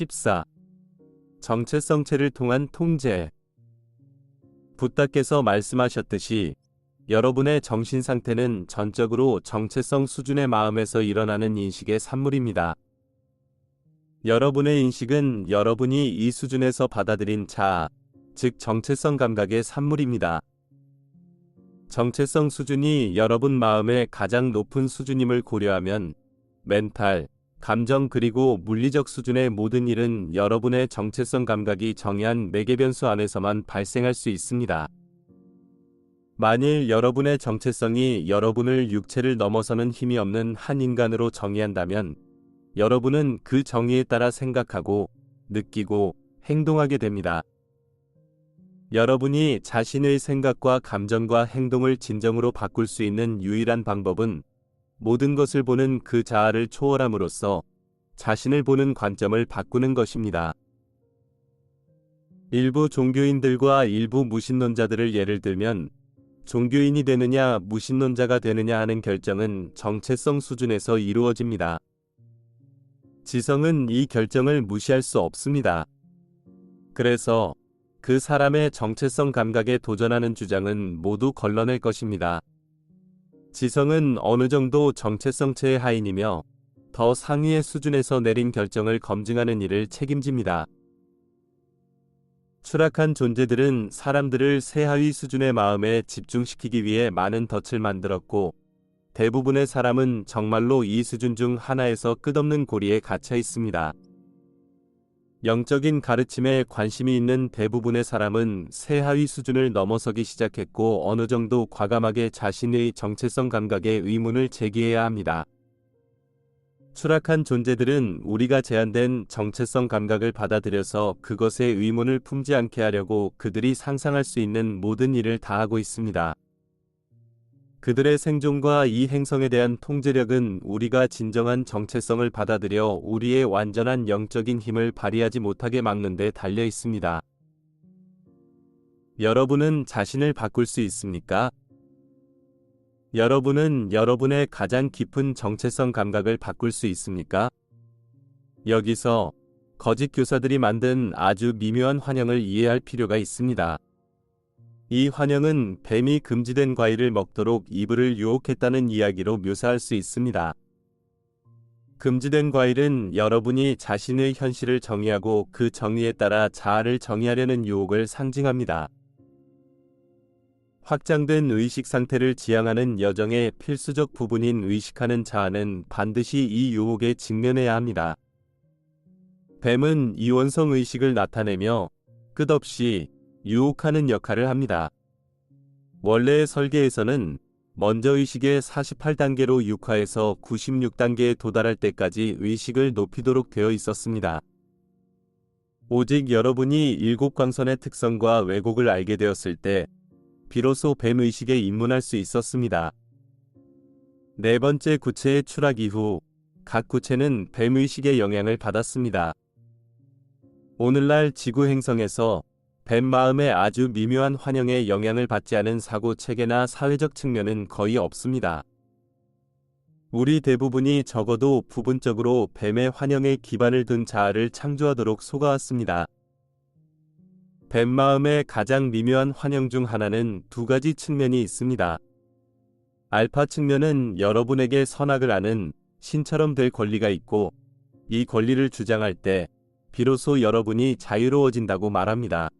14. 정체성체를 통한 통제. 붓다께서 말씀하셨듯이 여러분의 정신 상태는 전적으로 정체성 수준의 마음에서 일어나는 인식의 산물입니다. 여러분의 인식은 여러분이 이 수준에서 받아들인 자아, 즉 정체성 감각의 산물입니다. 정체성 수준이 여러분 마음의 가장 높은 수준임을 고려하면 멘탈, 감정 그리고 물리적 수준의 모든 일은 여러분의 정체성 감각이 정의한 매개 변수 안에서만 발생할 수 있습니다. 만일 여러분의 정체성이 여러분을 육체를 넘어서는 힘이 없는 한 인간으로 정의한다면 여러분은 그 정의에 따라 생각하고 느끼고 행동하게 됩니다. 여러분이 자신의 생각과 감정과 행동을 진정으로 바꿀 수 있는 유일한 방법은 모든 것을 보는 그 자아를 초월함으로써 자신을 보는 관점을 바꾸는 것입니다. 일부 종교인들과 일부 무신론자들을 예를 들면 종교인이 되느냐 무신론자가 되느냐 하는 결정은 정체성 수준에서 이루어집니다. 지성은 이 결정을 무시할 수 없습니다. 그래서 그 사람의 정체성 감각에 도전하는 주장은 모두 걸러낼 것입니다. 지성은 어느 정도 정체성체의 하인이며 더 상위의 수준에서 내린 결정을 검증하는 일을 책임집니다. 추락한 존재들은 사람들을 새하위 수준의 마음에 집중시키기 위해 많은 덫을 만들었고 대부분의 사람은 정말로 이 수준 중 하나에서 끝없는 고리에 갇혀 있습니다. 영적인 가르침에 관심이 있는 대부분의 사람은 새하위 수준을 넘어서기 시작했고 어느 정도 과감하게 자신의 정체성 감각에 의문을 제기해야 합니다. 추락한 존재들은 우리가 제한된 정체성 감각을 받아들여서 그것에 의문을 품지 않게 하려고 그들이 상상할 수 있는 모든 일을 다 하고 있습니다. 그들의 생존과 이 행성에 대한 통제력은 우리가 진정한 정체성을 받아들여 우리의 완전한 영적인 힘을 발휘하지 못하게 막는 데 달려 있습니다. 여러분은 자신을 바꿀 수 있습니까? 여러분은 여러분의 가장 깊은 정체성 감각을 바꿀 수 있습니까? 여기서 거짓 교사들이 만든 아주 미묘한 환영을 이해할 필요가 있습니다. 이 환영은 뱀이 금지된 과일을 먹도록 이불을 유혹했다는 이야기로 묘사할 수 있습니다. 금지된 과일은 여러분이 자신의 현실을 정의하고 그 정의에 따라 자아를 정의하려는 유혹을 상징합니다. 확장된 의식 상태를 지향하는 여정의 필수적 부분인 의식하는 자아는 반드시 이 유혹에 직면해야 합니다. 뱀은 이원성 의식을 나타내며 끝없이 유혹하는 역할을 합니다. 원래의 설계에서는 먼저 의식의 48단계로 육화해서 96단계에 도달할 때까지 의식을 높이도록 되어 있었습니다. 오직 여러분이 일곱 광선의 특성과 왜곡을 알게 되었을 때 비로소 뱀 의식에 입문할 수 있었습니다. 네 번째 구체의 추락 이후 각 구체는 뱀 의식의 영향을 받았습니다. 오늘날 지구 행성에서 뱀 마음의 아주 미묘한 환영에 영향을 받지 않은 사고 체계나 사회적 측면은 거의 없습니다. 우리 대부분이 적어도 부분적으로 뱀의 환영에 기반을 둔 자아를 창조하도록 속아왔습니다. 뱀 마음의 가장 미묘한 환영 중 하나는 두 가지 측면이 있습니다. 알파 측면은 여러분에게 선악을 아는 신처럼 될 권리가 있고 이 권리를 주장할 때 비로소 여러분이 자유로워진다고 말합니다.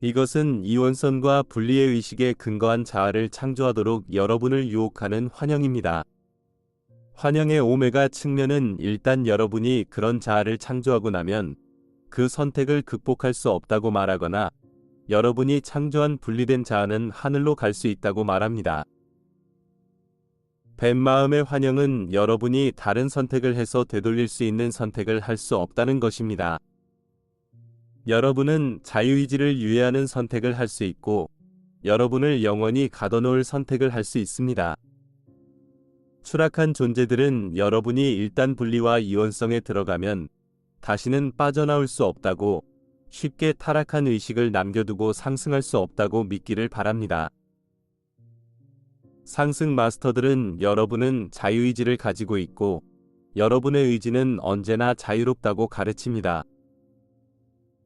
이것은 이원선과 분리의 의식에 근거한 자아를 창조하도록 여러분을 유혹하는 환영입니다. 환영의 오메가 측면은 일단 여러분이 그런 자아를 창조하고 나면 그 선택을 극복할 수 없다고 말하거나 여러분이 창조한 분리된 자아는 하늘로 갈 수 있다고 말합니다. 뱀 마음의 환영은 여러분이 다른 선택을 해서 되돌릴 수 있는 선택을 할 수 없다는 것입니다. 여러분은 자유의지를 유예하는 선택을 할 수 있고 여러분을 영원히 가둬놓을 선택을 할 수 있습니다. 추락한 존재들은 여러분이 일단 분리와 이원성에 들어가면 다시는 빠져나올 수 없다고 쉽게 타락한 의식을 남겨두고 상승할 수 없다고 믿기를 바랍니다. 상승 마스터들은 여러분은 자유의지를 가지고 있고 여러분의 의지는 언제나 자유롭다고 가르칩니다.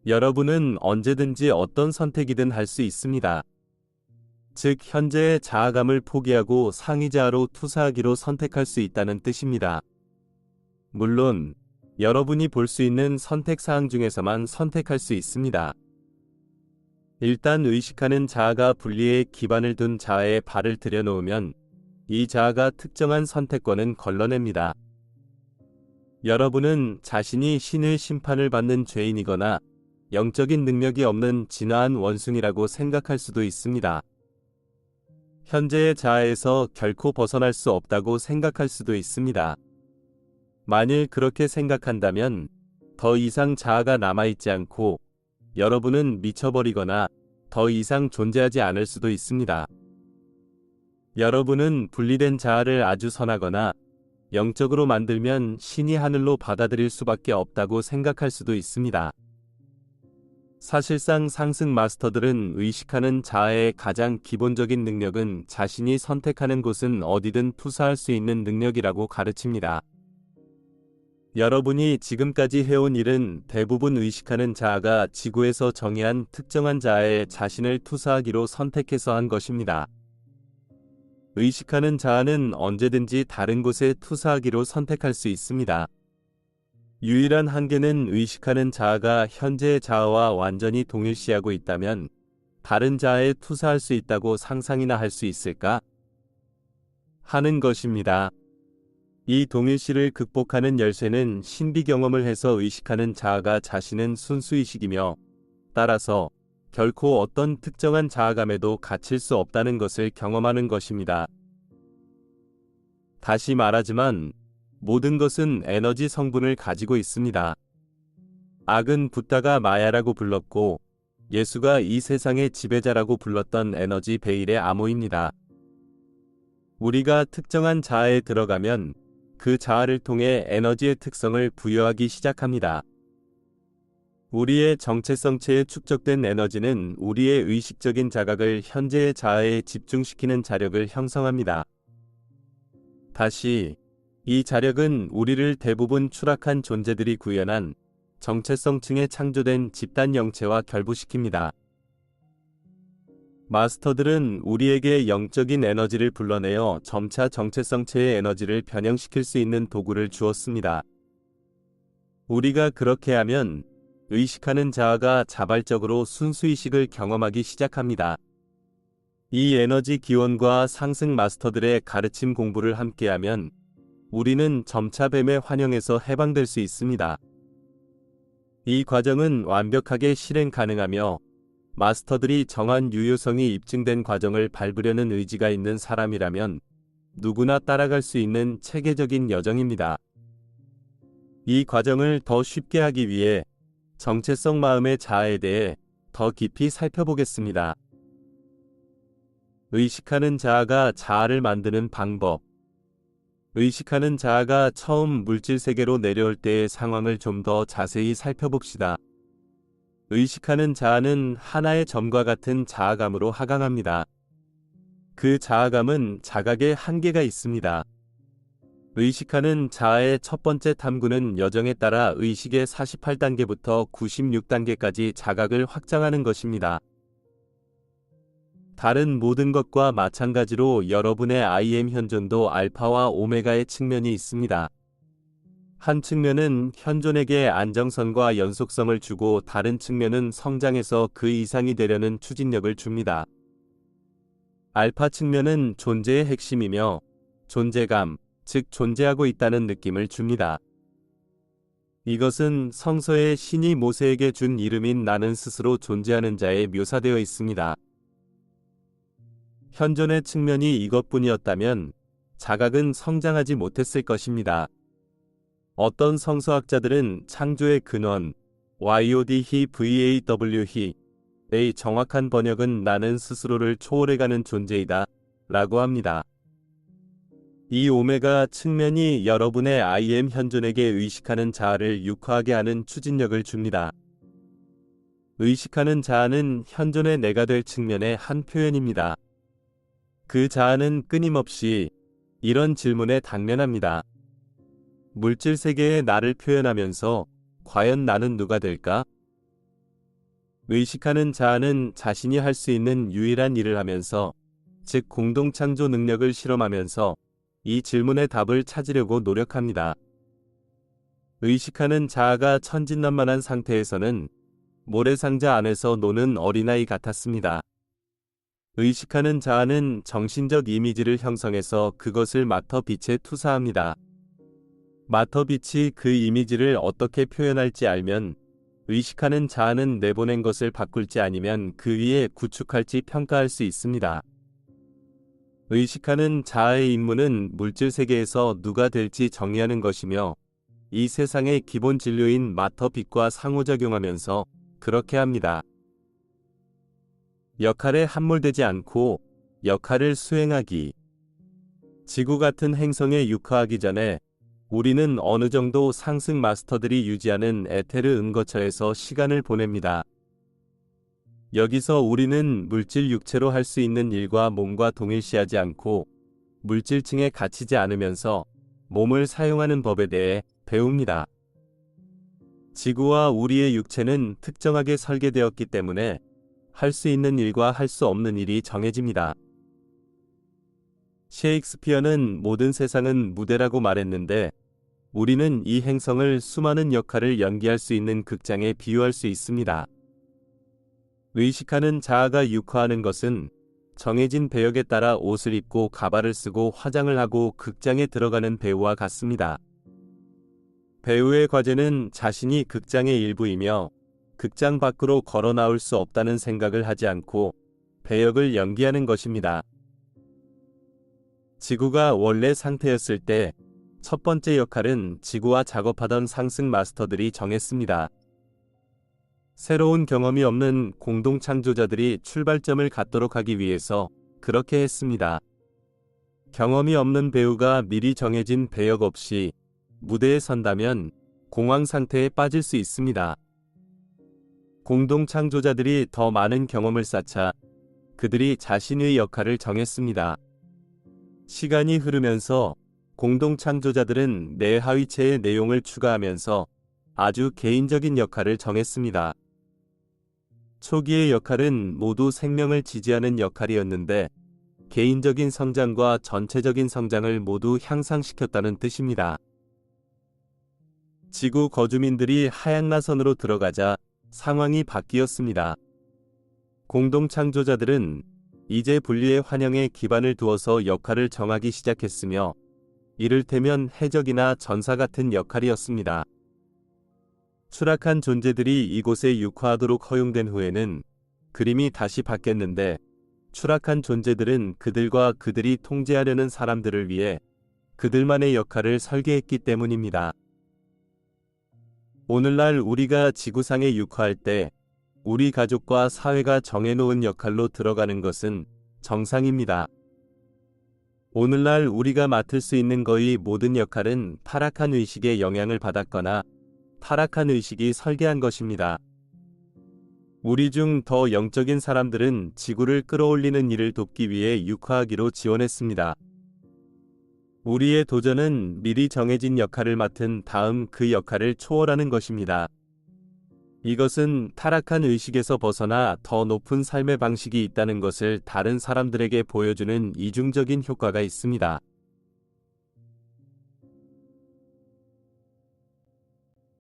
여러분은 언제든지 어떤 선택이든 할 수 있습니다. 즉, 현재의 자아감을 포기하고 상위자아로 투사하기로 선택할 수 있다는 뜻입니다. 물론, 여러분이 볼 수 있는 선택 사항 중에서만 선택할 수 있습니다. 일단 의식하는 자아가 분리에 기반을 둔 자아에 발을 들여놓으면 이 자아가 특정한 선택권은 걸러냅니다. 여러분은 자신이 신의 심판을 받는 죄인이거나 영적인 능력이 없는 진화한 원숭이라고 생각할 수도 있습니다. 현재의 자아에서 결코 벗어날 수 없다고 생각할 수도 있습니다. 만일 그렇게 생각한다면 더 이상 자아가 남아있지 않고 여러분은 미쳐버리거나 더 이상 존재하지 않을 수도 있습니다. 여러분은 분리된 자아를 아주 선하거나 영적으로 만들면 신이 하늘로 받아들일 수밖에 없다고 생각할 수도 있습니다. 사실상 상승 마스터들은 의식하는 자아의 가장 기본적인 능력은 자신이 선택하는 곳은 어디든 투사할 수 있는 능력이라고 가르칩니다. 여러분이 지금까지 해온 일은 대부분 의식하는 자아가 지구에서 정의한 특정한 자아에 자신을 투사하기로 선택해서 한 것입니다. 의식하는 자아는 언제든지 다른 곳에 투사하기로 선택할 수 있습니다. 유일한 한계는 의식하는 자아가 현재의 자아와 완전히 동일시하고 있다면 다른 자아에 투사할 수 있다고 상상이나 할 수 있을까? 하는 것입니다. 이 동일시를 극복하는 열쇠는 신비 경험을 해서 의식하는 자아가 자신은 순수의식이며 따라서 결코 어떤 특정한 자아감에도 갇힐 수 없다는 것을 경험하는 것입니다. 다시 말하지만 모든 것은 에너지 성분을 가지고 있습니다. 악은 붓다가 마야라고 불렀고 예수가 이 세상의 지배자라고 불렀던 에너지 베일의 암호입니다. 우리가 특정한 자아에 들어가면 그 자아를 통해 에너지의 특성을 부여하기 시작합니다. 우리의 정체성체에 축적된 에너지는 우리의 의식적인 자각을 현재의 자아에 집중시키는 자력을 형성합니다. 다시 이 자력은 우리를 대부분 추락한 존재들이 구현한 정체성층에 창조된 집단 영체와 결부시킵니다. 마스터들은 우리에게 영적인 에너지를 불러내어 점차 정체성체의 에너지를 변형시킬 수 있는 도구를 주었습니다. 우리가 그렇게 하면 의식하는 자아가 자발적으로 순수의식을 경험하기 시작합니다. 이 에너지 기원과 상승 마스터들의 가르침 공부를 함께하면 우리는 점차 뱀의 환영에서 해방될 수 있습니다. 이 과정은 완벽하게 실행 가능하며 마스터들이 정한 유효성이 입증된 과정을 밟으려는 의지가 있는 사람이라면 누구나 따라갈 수 있는 체계적인 여정입니다. 이 과정을 더 쉽게 하기 위해 정체성 마음의 자아에 대해 더 깊이 살펴보겠습니다. 의식하는 자아가 자아를 만드는 방법. 의식하는 자아가 처음 물질 세계로 내려올 때의 상황을 좀 더 자세히 살펴봅시다. 의식하는 자아는 하나의 점과 같은 자아감으로 하강합니다. 그 자아감은 자각의 한계가 있습니다. 의식하는 자아의 첫 번째 탐구는 여정에 따라 의식의 48단계부터 96단계까지 자각을 확장하는 것입니다. 다른 모든 것과 마찬가지로 여러분의 IM 현존도 알파와 오메가의 측면이 있습니다. 한 측면은 현존에게 안정성과 연속성을 주고 다른 측면은 성장해서 그 이상이 되려는 추진력을 줍니다. 알파 측면은 존재의 핵심이며 존재감, 즉 존재하고 있다는 느낌을 줍니다. 이것은 성서의 신이 모세에게 준 이름인 나는 스스로 존재하는 자에 묘사되어 있습니다. 현존의 측면이 이것뿐이었다면 자각은 성장하지 못했을 것입니다. 어떤 성서학자들은 창조의 근원, YOD-히 VAW-히의 정확한 번역은 나는 스스로를 초월해가는 존재이다 라고 합니다. 이 오메가 측면이 여러분의 IM 현존에게 의식하는 자아를 육화하게 하는 추진력을 줍니다. 의식하는 자아는 현존의 내가 될 측면의 한 표현입니다. 그 자아는 끊임없이 이런 질문에 당면합니다. 물질 세계의 나를 표현하면서 과연 나는 누가 될까? 의식하는 자아는 자신이 할 수 있는 유일한 일을 하면서, 즉 공동창조 능력을 실험하면서 이 질문의 답을 찾으려고 노력합니다. 의식하는 자아가 천진난만한 상태에서는 모래상자 안에서 노는 어린아이 같았습니다. 의식하는 자아는 정신적 이미지를 형성해서 그것을 마터 빛에 투사합니다. 마터 빛이 그 이미지를 어떻게 표현할지 알면 의식하는 자아는 내보낸 것을 바꿀지 아니면 그 위에 구축할지 평가할 수 있습니다. 의식하는 자아의 임무는 물질 세계에서 누가 될지 정의하는 것이며 이 세상의 기본 진료인 마터 빛과 상호작용하면서 그렇게 합니다. 역할에 함몰되지 않고 역할을 수행하기. 지구 같은 행성에 육화하기 전에 우리는 어느 정도 상승 마스터들이 유지하는 에테르 은거처에서 시간을 보냅니다. 여기서 우리는 물질 육체로 할 수 있는 일과 몸과 동일시하지 않고 물질층에 갇히지 않으면서 몸을 사용하는 법에 대해 배웁니다. 지구와 우리의 육체는 특정하게 설계되었기 때문에 할 수 있는 일과 할 수 없는 일이 정해집니다. 셰익스피어는 모든 세상은 무대라고 말했는데 우리는 이 행성을 수많은 역할을 연기할 수 있는 극장에 비유할 수 있습니다. 의식하는 자아가 육화하는 것은 정해진 배역에 따라 옷을 입고 가발을 쓰고 화장을 하고 극장에 들어가는 배우와 같습니다. 배우의 과제는 자신이 극장의 일부이며 극장 밖으로 걸어 나올 수 없다는 생각을 하지 않고 배역을 연기하는 것입니다. 지구가 원래 상태였을 때 첫 번째 역할은 지구와 작업하던 상승 마스터들이 정했습니다. 새로운 경험이 없는 공동 창조자들이 출발점을 갖도록 하기 위해서 그렇게 했습니다. 경험이 없는 배우가 미리 정해진 배역 없이 무대에 선다면 공황 상태에 빠질 수 있습니다. 공동 창조자들이 더 많은 경험을 쌓자 그들이 자신의 역할을 정했습니다. 시간이 흐르면서 공동 창조자들은 내 하위체의 내용을 추가하면서 아주 개인적인 역할을 정했습니다. 초기의 역할은 모두 생명을 지지하는 역할이었는데 개인적인 성장과 전체적인 성장을 모두 향상시켰다는 뜻입니다. 지구 거주민들이 하양나선으로 들어가자 상황이 바뀌었습니다. 공동 창조자들은 이제 분리의 환영에 기반을 두어서 역할을 정하기 시작했으며 이를테면 해적이나 전사 같은 역할이었습니다. 추락한 존재들이 이곳에 육화하도록 허용된 후에는 그림이 다시 바뀌었는데 추락한 존재들은 그들과 그들이 통제하려는 사람들을 위해 그들만의 역할을 설계했기 때문입니다. 오늘날 우리가 지구상에 육화할 때 우리 가족과 사회가 정해놓은 역할로 들어가는 것은 정상입니다. 오늘날 우리가 맡을 수 있는 거의 모든 역할은 타락한 의식의 영향을 받았거나 타락한 의식이 설계한 것입니다. 우리 중 더 영적인 사람들은 지구를 끌어올리는 일을 돕기 위해 육화하기로 지원했습니다. 우리의 도전은 미리 정해진 역할을 맡은 다음 그 역할을 초월하는 것입니다. 이것은 타락한 의식에서 벗어나 더 높은 삶의 방식이 있다는 것을 다른 사람들에게 보여주는 이중적인 효과가 있습니다.